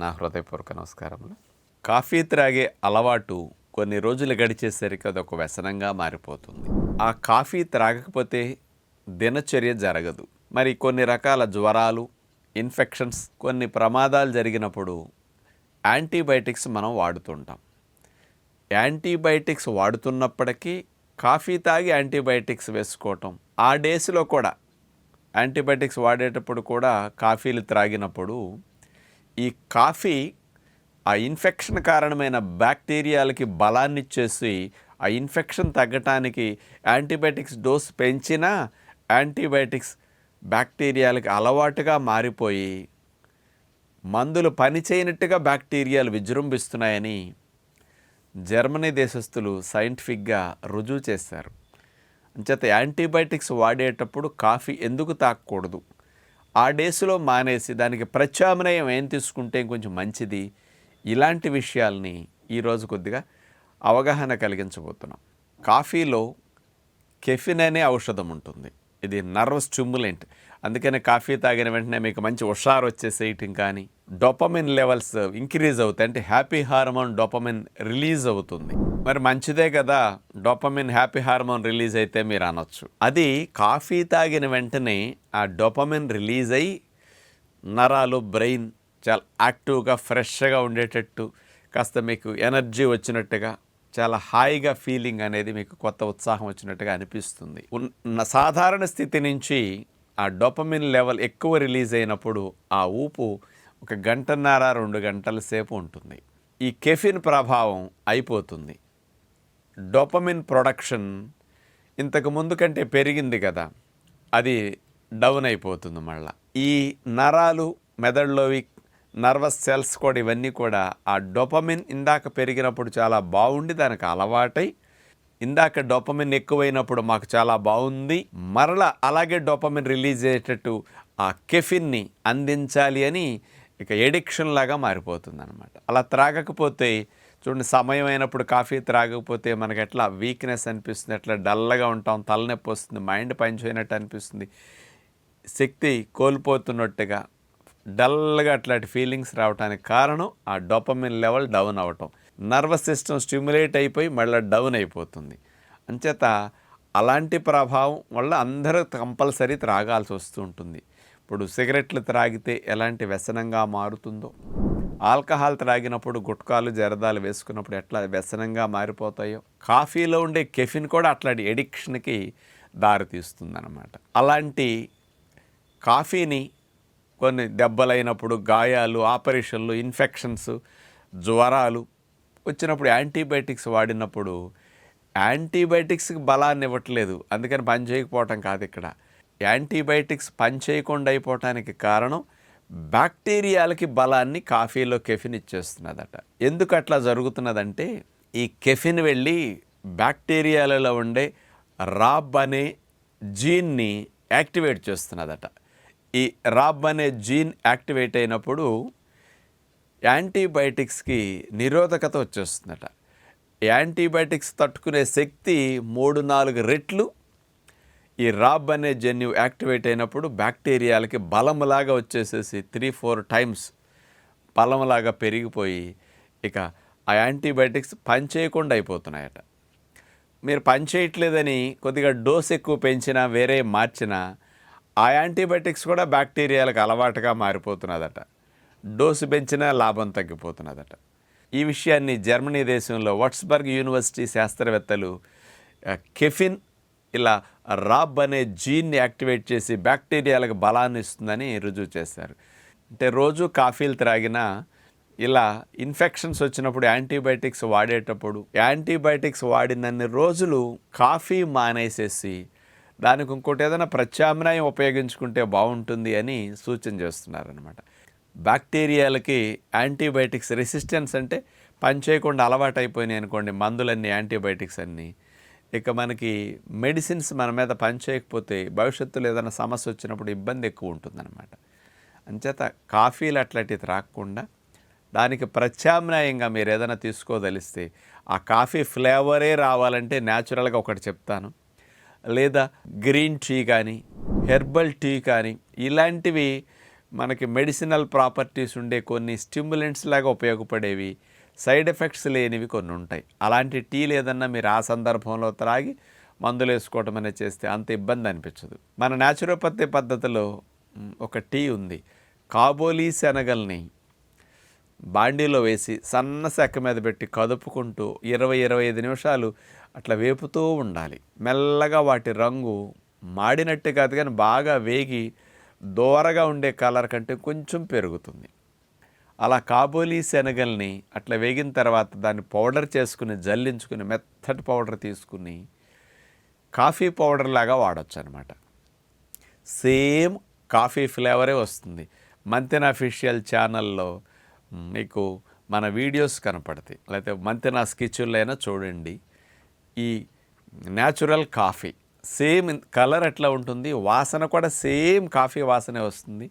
నా హృదయపూర్వక నమస్కారములు. కాఫీ త్రాగే అలవాటు కొన్ని రోజులు గడిచేసరికి అదొక వ్యసనంగా మారిపోతుంది. ఆ కాఫీ త్రాగకపోతే దినచర్య జరగదు. మరి కొన్ని రకాల జ్వరాలు ఇన్ఫెక్షన్స్ కొన్ని ప్రమాదాలు జరిగినప్పుడు యాంటీబయాటిక్స్ మనం వాడుతుంటాం. యాంటీబయాటిక్స్ వాడుతున్నప్పటికీ కాఫీ తాగి యాంటీబయాటిక్స్ వేసుకోవటం ఆ డేస్లో కూడా యాంటీబయాటిక్స్ వాడేటప్పుడు కూడా కాఫీలు త్రాగినప్పుడు ఈ కాఫీ ఆ ఇన్ఫెక్షన్ కారణమైన బ్యాక్టీరియాలకి బలాన్ని ఇచ్చేసి ఆ ఇన్ఫెక్షన్ తగ్గటానికి యాంటీబయాటిక్స్ డోస్ పెంచినా యాంటీబయాటిక్స్ బ్యాక్టీరియాలకి అలవాటుగా మారిపోయి మందులు పనిచేయనట్టుగా బ్యాక్టీరియాలు విజృంభిస్తున్నాయని జర్మనీ దేశస్థులు సైంటిఫిక్గా రుజువు చేశారు. అంచేత యాంటీబయాటిక్స్ వాడేటప్పుడు కాఫీ ఎందుకు తాకూడదు ఆ డేస్లో మానేసి దానికి ప్రత్యామ్నాయం ఏం తీసుకుంటే కొంచెం మంచిది? ఇలాంటి విషయాల్ని ఈరోజు కొద్దిగా అవగాహన కలిగించబోతున్నాం. కాఫీలో కెఫిన్ అనే ఔషధం ఉంటుంది. ఇది నర్వస్ స్టిమ్యులెంట్ అందుకనే కాఫీ తాగిన వెంటనే మీకు మంచి హుషారు వచ్చేసేయటం కానీ డొపమిన్ లెవెల్స్ ఇంక్రీజ్ అవుతాయి. అంటే హ్యాపీ హార్మోన్ డొపమిన్ రిలీజ్ అవుతుంది. మరి మంచిదే కదా డొపమిన్ హ్యాపీ హార్మోన్ రిలీజ్ అయితే మీరు అనొచ్చు. అది కాఫీ తాగిన వెంటనే ఆ డొపమిన్ రిలీజ్ అయ్యి నరాలు బ్రెయిన్ చాలా యాక్టివ్గా ఫ్రెష్గా ఉండేటట్టు కాస్త మీకు ఎనర్జీ వచ్చినట్టుగా చాలా హాయిగా ఫీలింగ్ అనేది మీకు కొత్త ఉత్సాహం వచ్చినట్టుగా అనిపిస్తుంది. ఉన్న సాధారణ స్థితి నుంచి ఆ డొపమిన్ లెవెల్ ఎక్కువ రిలీజ్ అయినప్పుడు ఆ ఊపు ఒక గంటన్నర రెండు గంటల సేపు ఉంటుంది. ఈ కెఫిన్ ప్రభావం అయిపోతుంది. డొపమిన్ ప్రొడక్షన్ ఇంతకు ముందు కంటే పెరిగింది కదా అది డౌన్ అయిపోతుంది మళ్ళా. ఈ నరాలు మెదడులోవి నర్వస్ సెల్స్ కూడా ఇవన్నీ కూడా ఆ డొపమిన్ ఇందాక పెరిగినప్పుడు చాలా బాగుండి దానికి అలవాటై ఇందాక డొపమిన్ ఎక్కువైనప్పుడు మాకు చాలా బాగుంది. మరలా అలాగే డొపమిన్ రిలీజ్ అయ్యేటట్టు ఆ కెఫిన్ని అందించాలి అని ఇక ఎడిక్షన్ లాగా మారిపోతుంది అనమాట అలా త్రాగకపోతే చూడండి సమయం అయినప్పుడు కాఫీ త్రాగకపోతే మనకి ఎట్లా వీక్నెస్ అనిపిస్తుంది ఎట్లా డల్గా ఉంటాం తలనొప్పి వస్తుంది మైండ్ పనిచేయనట్టు అనిపిస్తుంది. శక్తి కోల్పోతున్నట్టుగా డల్గా అట్లాంటి ఫీలింగ్స్ రావడానికి కారణం ఆ డోపమిన్ లెవెల్ డౌన్ అవ్వటం నర్వస్ సిస్టమ్ స్టిమ్యులేట్ అయిపోయి మళ్ళీ డౌన్ అయిపోతుంది. అంచేత అలాంటి ప్రభావం వల్ల అందరూ కంపల్సరీ త్రాగాల్సి వస్తూ ఉంటుంది. ఇప్పుడు సిగరెట్లు త్రాగితే ఎలాంటి వ్యసనంగా మారుతుందో? ఆల్కహాల్ త్రాగినప్పుడు గుట్కాలు జరదాలు వేసుకున్నప్పుడు ఎట్లా వ్యసనంగా మారిపోతాయో? కాఫీలో ఉండే కెఫిన్ కూడా అట్లాంటి ఎడిక్షన్కి దారితీస్తుంది అలాంటి కాఫీని కొన్ని దెబ్బలైనప్పుడు గాయాలు ఆపరేషన్లు ఇన్ఫెక్షన్స్ జ్వరాలు వచ్చినప్పుడు యాంటీబయాటిక్స్ వాడినప్పుడు యాంటీబయాటిక్స్కి బలాన్ని ఇవ్వట్లేదు. అందుకని పని చేయకపోవటం కాదు ఇక్కడ. యాంటీబయాటిక్స్ పని చేయకుండా అయిపోవటానికి కారణం బ్యాక్టీరియాలకి బలాన్ని కాఫీలో కెఫిన్ ఇచ్చేస్తున్నదట. ఎందుకు అట్లా జరుగుతున్నదంటే ఈ కెఫిన్ వెళ్ళి బ్యాక్టీరియాలలో ఉండే రాబ్ అనే జీన్ని యాక్టివేట్ చేస్తున్నదట. ఈ రాబ్ అనే జీన్ యాక్టివేట్ అయినప్పుడు యాంటీబయాటిక్స్కి నిరోధకత వచ్చేస్తుందట. యాంటీబయాటిక్స్ తట్టుకునే శక్తి మూడు నాలుగు రెట్లు. ఈ రాబ్ అనే జన్యు యాక్టివేట్ అయినప్పుడు బ్యాక్టీరియాలకి బలంలాగా వచ్చేసేసి త్రీ ఫోర్ టైమ్స్ బలంలాగా పెరిగిపోయి ఇక ఆ యాంటీబయాటిక్స్ పనిచేయకుండా అయిపోతున్నాయట. మీరు పనిచేయట్లేదని కొద్దిగా డోస్ ఎక్కువ పెంచినా వేరే మార్చినా ఆ యాంటీబయాటిక్స్ కూడా బ్యాక్టీరియాలకు అలవాటుగా మారిపోతున్నదట. డోసు పెంచినా లాభం తగ్గిపోతున్నదట. ఈ విషయాన్ని జర్మనీ దేశంలో వాట్స్బర్గ్ యూనివర్సిటీ శాస్త్రవేత్తలు కెఫిన్ ఇలా రాబ్ అనే జీన్ని యాక్టివేట్ చేసి బ్యాక్టీరియాలకు బలాన్ని ఇస్తుందని రుజువు చేశారు. అంటే రోజు కాఫీలు త్రాగినా ఇలా ఇన్ఫెక్షన్స్ వచ్చినప్పుడు యాంటీబయాటిక్స్ వాడేటప్పుడు యాంటీబయాటిక్స్ వాడినన్ని రోజులు కాఫీ మానేసేసి దానికి ఇంకోటి ఏదైనా ప్రత్యామ్నాయం ఉపయోగించుకుంటే బాగుంటుంది అని సూచన చేస్తున్నారనమాట బ్యాక్టీరియాలకి యాంటీబయాటిక్స్ రెసిస్టెన్స్ అంటే పని చేయకుండా అలవాటు అయిపోయినాయి అనుకోండి మందులన్నీ యాంటీబయాటిక్స్ అన్నీ. ఇక మనకి మెడిసిన్స్ మన మీద పని చేయకపోతే భవిష్యత్తులో ఏదైనా సమస్య వచ్చినప్పుడు ఇబ్బంది ఎక్కువ ఉంటుందన్నమాట. అంచేత కాఫీలు అట్లాంటివి రాకుండా దానికి ప్రత్యామ్నాయంగా మీరు ఏదైనా తీసుకోదలిస్తే ఆ కాఫీ ఫ్లేవరే రావాలంటే న్యాచురల్గా ఒకటి చెప్తాను. లేదా గ్రీన్ టీ కానీ హెర్బల్ టీ కానీ ఇలాంటివి మనకి మెడిసినల్ ప్రాపర్టీస్ ఉండే కొన్ని స్టిమ్యులెంట్స్ లాగా ఉపయోగపడేవి. సైడ్ ఎఫెక్ట్స్ లేనివి కొన్ని ఉంటాయి. అలాంటి టీ లేదన్నా మీరు ఆ సందర్భంలో త్రాగి మందులు వేసుకోవటం అనేది చేస్తే అంత ఇబ్బంది అనిపించదు. మన న్యాచురోపతి పద్ధతిలో ఒక టీ ఉంది. కాబోలీ శనగల్ని బాండీలో వేసి సన్న సెక్క మీద పెట్టి కదుపుకుంటూ ఇరవై ఇరవై ఐదు నిమిషాలు అట్లా వేపుతూ ఉండాలి. మెల్లగా వాటి రంగు మాడినట్టు కాదు కానీ బాగా వేగి దోరగా ఉండే కలర్ కంటే కొంచెం పెరుగుతుంది. అలా కాబోలీ శనగల్ని అట్లా వేగిన తర్వాత దాన్ని పౌడర్ చేసుకుని జల్లించుకుని మెత్తటి పౌడర్ తీసుకుని కాఫీ పౌడర్ లాగా వాడచ్చు అనమాట సేమ్ కాఫీ ఫ్లేవరే వస్తుంది. మంతెన అఫీషియల్ ఛానల్లో మీకు మన వీడియోస్ కనపడతాయి. లేకపోతే మంతెన స్కిచ్ల్లో అయినా చూడండి. ఈ న్యాచురల్ కాఫీ సేమ్ కలర్ ఎట్లా ఉంటుంది వాసన కూడా సేమ్ కాఫీ వాసనే వస్తుంది.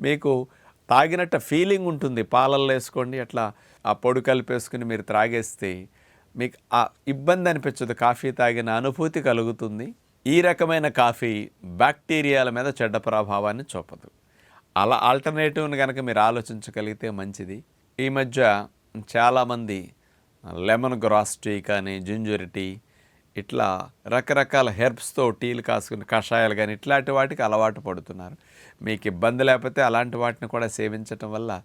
మీకు తాగినట్టు ఫీలింగ్ ఉంటుంది పాలల్లో వేసుకోండి అట్లా ఆ పొడి కలిపేసుకుని మీరు త్రాగేస్తే మీకు ఆ ఇబ్బంది అనిపించదు. కాఫీ తాగిన అనుభూతి కలుగుతుంది. ఈ రకమైన కాఫీ బ్యాక్టీరియాల మీద చెడ్డ ప్రభావాన్ని చూపదు. అలా ఆల్టర్నేటివ్ని కనుక మీరు ఆలోచించగలిగితే మంచిది. ఈ మధ్య చాలామంది లెమన్ గ్రాస్ టీ కానీ జింజర్ టీ ఇట్లా రకరకాల హెర్బ్స్తో టీలు కాసుకుని కషాయాలు కానీ ఇట్లాంటి వాటికి అలవాటు పడుతున్నారు. మీకు ఇబ్బంది లేకపోతే అలాంటి వాటిని కూడా సేవించటం వల్ల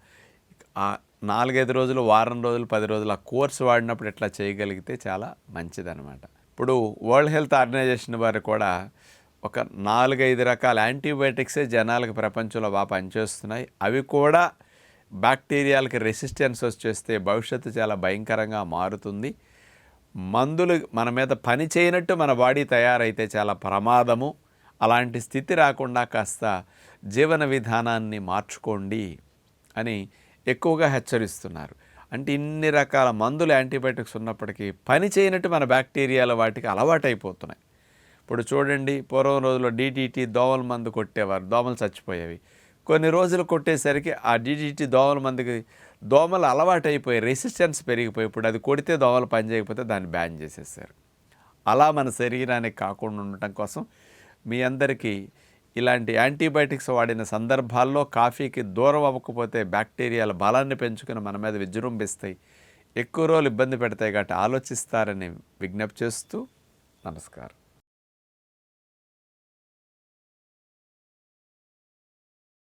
ఆ నాలుగైదు రోజులు వారం రోజులు పది రోజులు ఆ కోర్స్ వాడినప్పుడు ఇట్లా చేయగలిగితే చాలా మంచిదన్నమాట. ఇప్పుడు వరల్డ్ హెల్త్ ఆర్గనైజేషన్ వారు కూడా ఒక నాలుగైదు రకాల యాంటీబయాటిక్సే జనాలకు ప్రపంచంలో బాగా పనిచేస్తున్నాయి. అవి కూడా బ్యాక్టీరియాలకి రెసిస్టెన్స్ వచ్చేస్తే భవిష్యత్తు చాలా భయంకరంగా మారుతుంది. మందులు మన మీద పని చేయనట్టు మన బాడీ తయారైతే చాలా ప్రమాదము. అలాంటి స్థితి రాకుండా కాస్త జీవన విధానాన్ని మార్చుకోండి అని ఎక్కువగా హెచ్చరిస్తున్నారు. అంటే ఇన్ని రకాల మందులు యాంటీబయాటిక్స్ ఉన్నప్పటికీ పని చేయనట్టు మన బ్యాక్టీరియాల వాటికి అలవాటైపోతున్నాయి. ఇప్పుడు చూడండి పూర్వం రోజుల్లో డీటీటీ దోమల మందు కొట్టేవారు. దోమలు చచ్చిపోయేవి. కొన్ని రోజులు కొట్టేసరికి ఆ డీటీటీ దోమల మందుకి దోమలు అలవాటైపోయి రెసిస్టెన్స్ పెరిగిపోయి ఇప్పుడు అది కొడితే దోమలు పనిచేయకపోతే దాన్ని బ్యాన్ చేసేసారు. అలా మన శరీరానికి కాకుండా ఉండటం కోసం మీ అందరికీ ఇలాంటి యాంటీబయాటిక్స్ వాడిన సందర్భాల్లో కాఫీకి దూరం అవ్వకపోతే బ్యాక్టీరియాల బలాన్ని పెంచుకుని మన మీద విజృంభిస్తాయి. ఎక్కువ రోజులు ఇబ్బంది పెడతాయి కాబట్టి ఆలోచిస్తారని విజ్ఞప్తి చేస్తూ నమస్కారం.